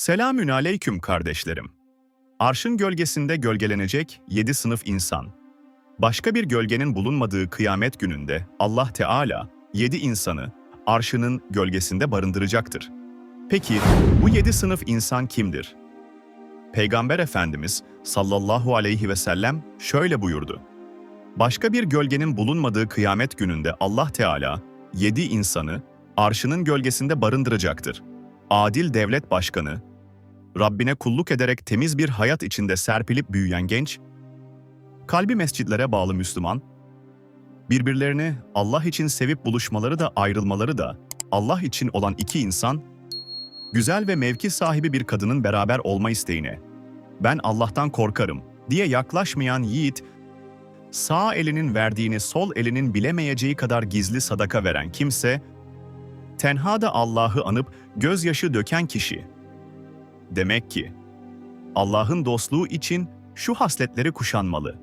Selamün aleyküm kardeşlerim. Arşın gölgesinde gölgelenecek yedi sınıf insan. Başka bir gölgenin bulunmadığı kıyamet gününde Allah Teala yedi insanı arşının gölgesinde barındıracaktır. Peki bu yedi sınıf insan kimdir? Peygamber Efendimiz sallallahu aleyhi ve sellem şöyle buyurdu. Başka bir gölgenin bulunmadığı kıyamet gününde Allah Teala yedi insanı arşının gölgesinde barındıracaktır. Adil devlet başkanı, Rabbine kulluk ederek temiz bir hayat içinde serpilip büyüyen genç, kalbi mescitlere bağlı Müslüman, birbirlerini Allah için sevip buluşmaları da ayrılmaları da Allah için olan iki insan, güzel ve mevki sahibi bir kadının beraber olma isteğine, ben Allah'tan korkarım diye yaklaşmayan yiğit, sağ elinin verdiğini sol elinin bilemeyeceği kadar gizli sadaka veren kimse, tenhada Allah'ı anıp gözyaşı döken kişi. Demek ki Allah'ın dostluğu için şu hasletleri kuşanmalı.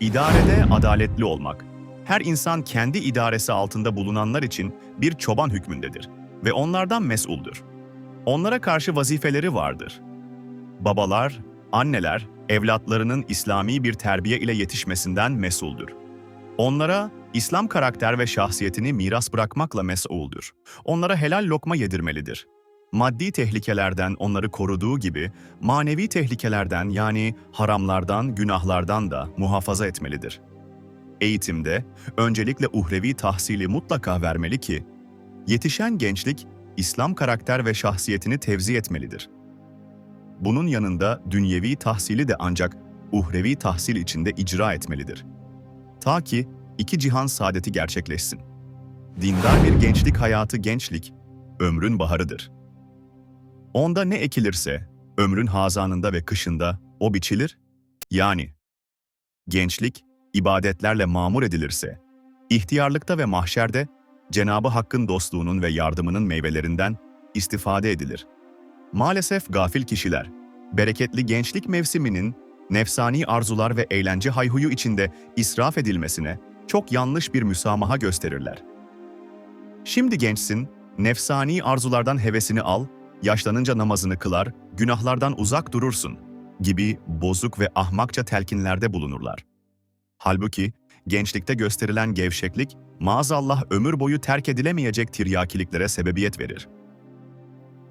İdarede adaletli olmak. Her insan kendi idaresi altında bulunanlar için bir çoban hükmündedir ve onlardan mesuldür. Onlara karşı vazifeleri vardır. Babalar, anneler, evlatlarının İslami bir terbiye ile yetişmesinden mesuldür. Onlara İslam karakter ve şahsiyetini miras bırakmakla mesuldür. Onlara helal lokma yedirmelidir. Maddi tehlikelerden onları koruduğu gibi manevi tehlikelerden yani haramlardan, günahlardan da muhafaza etmelidir. Eğitimde öncelikle uhrevi tahsili mutlaka vermeli ki yetişen gençlik İslam karakter ve şahsiyetini tevzi etmelidir. Bunun yanında dünyevi tahsili de ancak uhrevi tahsil içinde icra etmelidir. Ta ki iki cihan saadeti gerçekleşsin. Dindar bir gençlik hayatı gençlik, ömrün baharıdır. Onda ne ekilirse, ömrün hazanında ve kışında o biçilir, yani gençlik, ibadetlerle mamur edilirse, ihtiyarlıkta ve mahşerde Cenabı Hakk'ın dostluğunun ve yardımının meyvelerinden istifade edilir. Maalesef gafil kişiler, bereketli gençlik mevsiminin nefsani arzular ve eğlence hayhuyu içinde israf edilmesine çok yanlış bir müsamaha gösterirler. Şimdi gençsin, nefsani arzulardan hevesini al, yaşlanınca namazını kılar, günahlardan uzak durursun gibi bozuk ve ahmakça telkinlerde bulunurlar. Halbuki gençlikte gösterilen gevşeklik maazallah ömür boyu terk edilemeyecek tiryakiliklere sebebiyet verir.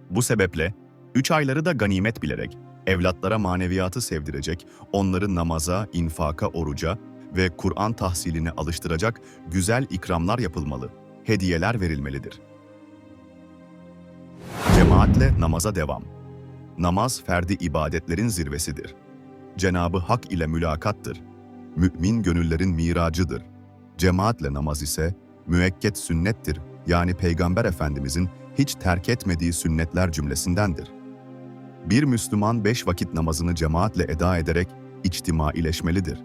Bu sebeple üç ayları da ganimet bilerek, evlatlara maneviyatı sevdirecek, onları namaza, infaka, oruca ve Kur'an tahsiline alıştıracak güzel ikramlar yapılmalı, hediyeler verilmelidir. Cemaatle namaza devam. Namaz ferdi ibadetlerin zirvesidir. Cenabı Hak ile mülakattır. Mümin gönüllerin miracıdır. Cemaatle namaz ise müekket sünnettir. Yani Peygamber Efendimizin hiç terk etmediği sünnetler cümlesindendir. Bir Müslüman beş vakit namazını cemaatle eda ederek içtimaileşmelidir.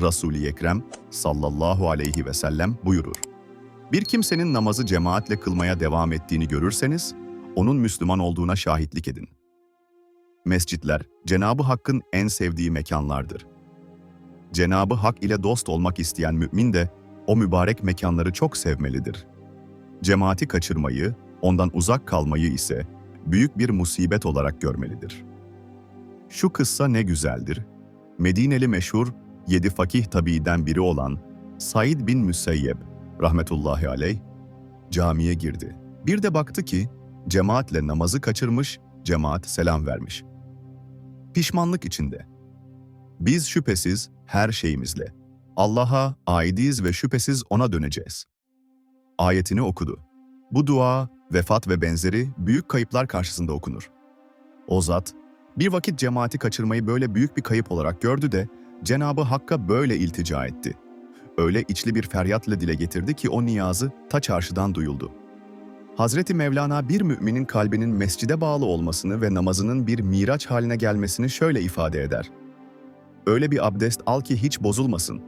Resul-i Ekrem sallallahu aleyhi ve sellem buyurur. Bir kimsenin namazı cemaatle kılmaya devam ettiğini görürseniz, onun Müslüman olduğuna şahitlik edin. Mescitler, Cenabı Hakk'ın en sevdiği mekanlardır. Cenabı Hak ile dost olmak isteyen mümin de o mübarek mekanları çok sevmelidir. Cemaati kaçırmayı, ondan uzak kalmayı ise büyük bir musibet olarak görmelidir. Şu kıssa ne güzeldir. Medineli meşhur yedi fakih tabiiden biri olan Said bin Müseyyeb rahmetullahi aleyh camiye girdi. Bir de baktı ki cemaatle namazı kaçırmış, cemaat selam vermiş. Pişmanlık içinde. Biz şüphesiz her şeyimizle Allah'a aidiz ve şüphesiz ona döneceğiz. Ayetini okudu. Bu dua, vefat ve benzeri büyük kayıplar karşısında okunur. O zat, bir vakit cemaati kaçırmayı böyle büyük bir kayıp olarak gördü de Cenabı Hakk'a böyle iltica etti. Öyle içli bir feryatla dile getirdi ki o niyazı ta çarşıdan duyuldu. Hazreti Mevlana bir müminin kalbinin mescide bağlı olmasını ve namazının bir miraç haline gelmesini şöyle ifade eder. Öyle bir abdest al ki hiç bozulmasın.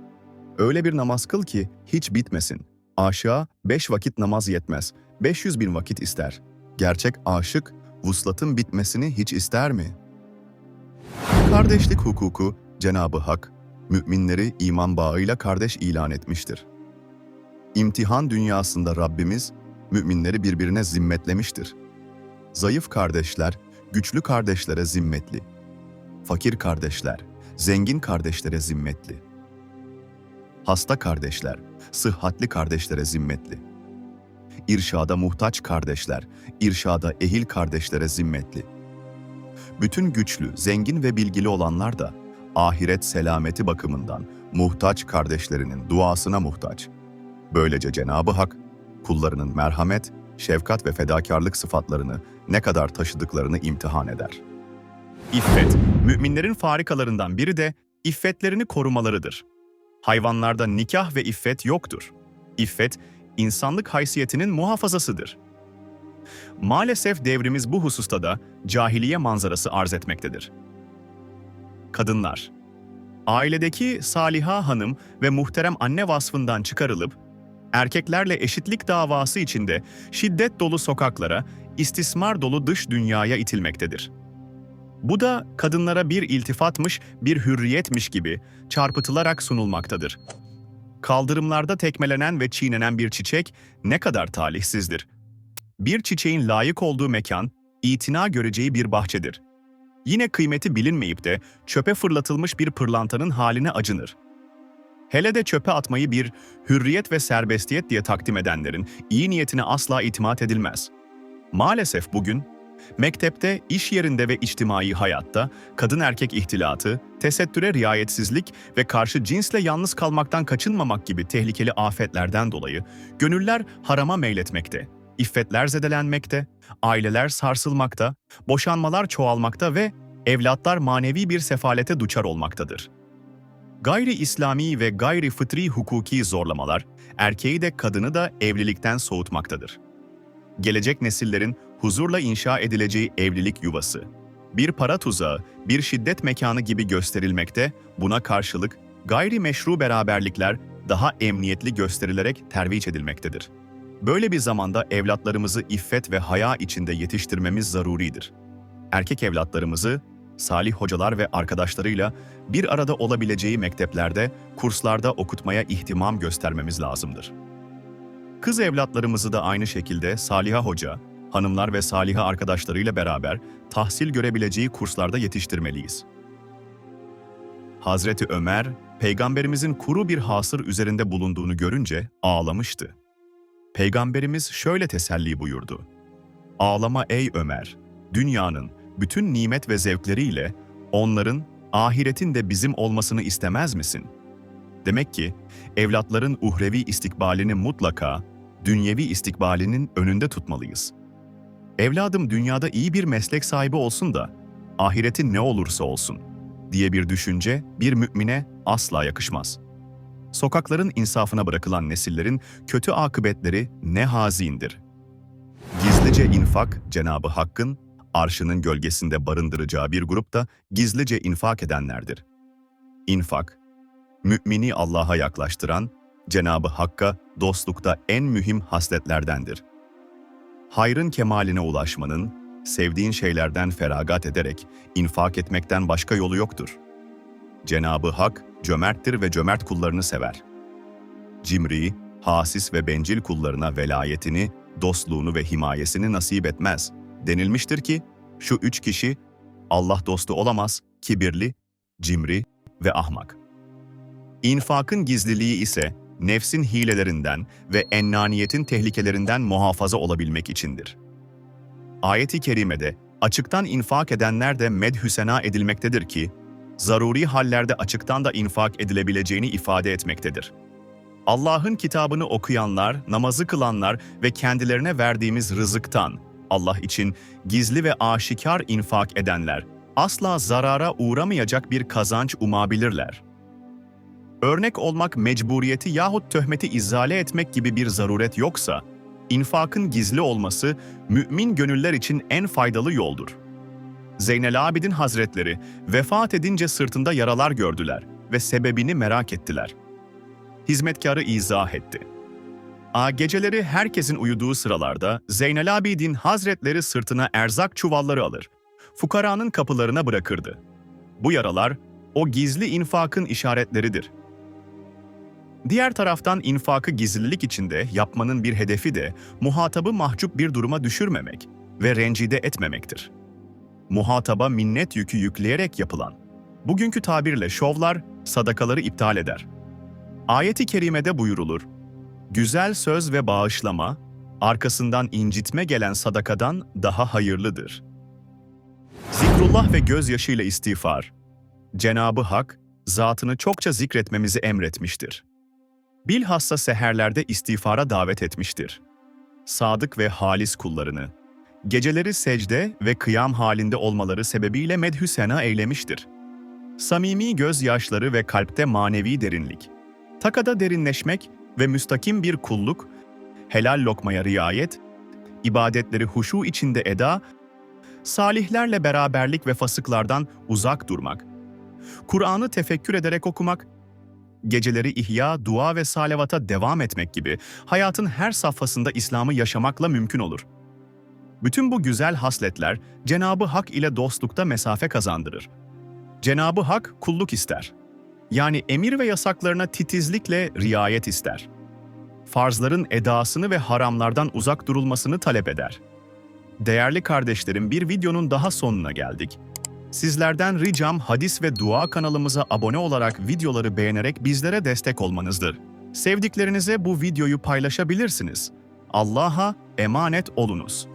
Öyle bir namaz kıl ki hiç bitmesin. Aşığa beş vakit namaz yetmez, 500 bin vakit ister. Gerçek aşık, vuslatın bitmesini hiç ister mi? Kardeşlik hukuku Cenabı Hak, müminleri iman bağıyla kardeş ilan etmiştir. İmtihan dünyasında Rabbimiz, müminleri birbirine zimmetlemiştir. Zayıf kardeşler, güçlü kardeşlere zimmetli. Fakir kardeşler, zengin kardeşlere zimmetli. Hasta kardeşler, sıhhatli kardeşlere zimmetli. İrşada muhtaç kardeşler, irşada ehil kardeşlere zimmetli. Bütün güçlü, zengin ve bilgili olanlar da ahiret selameti bakımından muhtaç kardeşlerinin duasına muhtaç. Böylece Cenabı Hak, kullarının merhamet, şefkat ve fedakarlık sıfatlarını ne kadar taşıdıklarını imtihan eder. İffet, müminlerin farikalarından biri de iffetlerini korumalarıdır. Hayvanlarda nikah ve iffet yoktur. İffet, insanlık haysiyetinin muhafazasıdır. Maalesef devrimiz bu hususta da cahiliye manzarası arz etmektedir. Kadınlar Ailedeki Saliha Hanım ve muhterem anne vasfından çıkarılıp, erkeklerle eşitlik davası içinde şiddet dolu sokaklara, istismar dolu dış dünyaya itilmektedir. Bu da kadınlara bir iltifatmış, bir hürriyetmiş gibi çarpıtılarak sunulmaktadır. Kaldırımlarda tekmelenen ve çiğnenen bir çiçek ne kadar talihsizdir. Bir çiçeğin layık olduğu mekan, itina göreceği bir bahçedir. Yine kıymeti bilinmeyip de çöpe fırlatılmış bir pırlantanın haline acınır. Hele de çöpe atmayı bir hürriyet ve serbestiyet diye takdim edenlerin iyi niyetine asla itimat edilmez. Maalesef bugün mektepte, iş yerinde ve içtimai hayatta kadın erkek ihtilatı, tesettüre riayetsizlik ve karşı cinsle yalnız kalmaktan kaçınmamak gibi tehlikeli afetlerden dolayı gönüller harama meyletmekte, iffetler zedelenmekte, aileler sarsılmakta, boşanmalar çoğalmakta ve evlatlar manevi bir sefalete duçar olmaktadır. Gayri İslami ve gayri fıtri hukuki zorlamalar erkeği de kadını da evlilikten soğutmaktadır. Gelecek nesillerin huzurla inşa edileceği evlilik yuvası, bir para tuzağı, bir şiddet mekanı gibi gösterilmekte, buna karşılık gayri meşru beraberlikler daha emniyetli gösterilerek terviç edilmektedir. Böyle bir zamanda evlatlarımızı iffet ve haya içinde yetiştirmemiz zaruridir. Erkek evlatlarımızı salih hocalar ve arkadaşlarıyla bir arada olabileceği mekteplerde, kurslarda okutmaya ihtimam göstermemiz lazımdır. Kız evlatlarımızı da aynı şekilde Saliha Hoca, hanımlar ve Saliha arkadaşlarıyla beraber tahsil görebileceği kurslarda yetiştirmeliyiz. Hazreti Ömer, Peygamberimizin kuru bir hasır üzerinde bulunduğunu görünce ağlamıştı. Peygamberimiz şöyle teselli buyurdu. Ağlama ey Ömer, dünyanın bütün nimet ve zevkleriyle onların ahiretin de bizim olmasını istemez misin? Demek ki evlatların uhrevi istikbalini mutlaka dünyevi istikbalinin önünde tutmalıyız. Evladım dünyada iyi bir meslek sahibi olsun da ahiretin ne olursa olsun diye bir düşünce bir mümine asla yakışmaz. Sokakların insafına bırakılan nesillerin kötü akıbetleri ne hazindir. Gizlice infak Cenabı Hakk'ın arşının gölgesinde barındıracağı bir grup da gizlice infak edenlerdir. İnfak, mümini Allah'a yaklaştıran, Cenabı Hakk'a dostlukta en mühim hasletlerdendir. Hayrın kemaline ulaşmanın, sevdiğin şeylerden feragat ederek infak etmekten başka yolu yoktur. Cenabı Hak cömerttir ve cömert kullarını sever. Cimri, hasis ve bencil kullarına velayetini, dostluğunu ve himayesini nasip etmez. Denilmiştir ki, şu üç kişi Allah dostu olamaz, kibirli, cimri ve ahmak. İnfakın gizliliği ise nefsin hilelerinden ve ennaniyetin tehlikelerinden muhafaza olabilmek içindir. Ayet-i kerimede açıktan infak edenler de medhüsena edilmektedir ki, zaruri hallerde açıktan da infak edilebileceğini ifade etmektedir. Allah'ın kitabını okuyanlar, namazı kılanlar ve kendilerine verdiğimiz rızıktan, Allah için gizli ve aşikar infak edenler, asla zarara uğramayacak bir kazanç umabilirler. Örnek olmak mecburiyeti yahut töhmeti izale etmek gibi bir zaruret yoksa, infakın gizli olması mümin gönüller için en faydalı yoldur. Zeynel Abidin Hazretleri vefat edince sırtında yaralar gördüler ve sebebini merak ettiler. Hizmetkarı izah etti. A geceleri herkesin uyuduğu sıralarda Zeynel Abidin Hazretleri sırtına erzak çuvalları alır. Fukaranın kapılarına bırakırdı. Bu yaralar o gizli infakın işaretleridir. Diğer taraftan infakı gizlilik içinde yapmanın bir hedefi de muhatabı mahcup bir duruma düşürmemek ve rencide etmemektir. muhataba minnet yükü yükleyerek yapılan, bugünkü tabirle şovlar sadakaları iptal eder. Ayet-i kerimede buyurulur, güzel söz ve bağışlama, arkasından incitme gelen sadakadan daha hayırlıdır. Zikrullah ve gözyaşıyla istiğfar, Cenabı Hak, zatını çokça zikretmemizi emretmiştir. Bilhassa seherlerde istiğfara davet etmiştir. Sadık ve halis kullarını, geceleri secde ve kıyam halinde olmaları sebebiyle medhü sena eylemiştir. Samimi gözyaşları ve kalpte manevi derinlik, takada derinleşmek ve müstakim bir kulluk, helal lokmaya riayet, ibadetleri huşu içinde eda, salihlerle beraberlik ve fasıklardan uzak durmak, Kur'an'ı tefekkür ederek okumak, geceleri ihya, dua ve salavata devam etmek gibi hayatın her safhasında İslam'ı yaşamakla mümkün olur. Bütün bu güzel hasletler Cenabı Hak ile dostlukta mesafe kazandırır. Cenabı Hak kulluk ister. Yani emir ve yasaklarına titizlikle riayet ister. Farzların edasını ve haramlardan uzak durulmasını talep eder. Değerli kardeşlerim bir videonun daha sonuna geldik. Sizlerden ricam hadis ve dua kanalımıza abone olarak videoları beğenerek bizlere destek olmanızdır. Sevdiklerinize bu videoyu paylaşabilirsiniz. Allah'a emanet olunuz.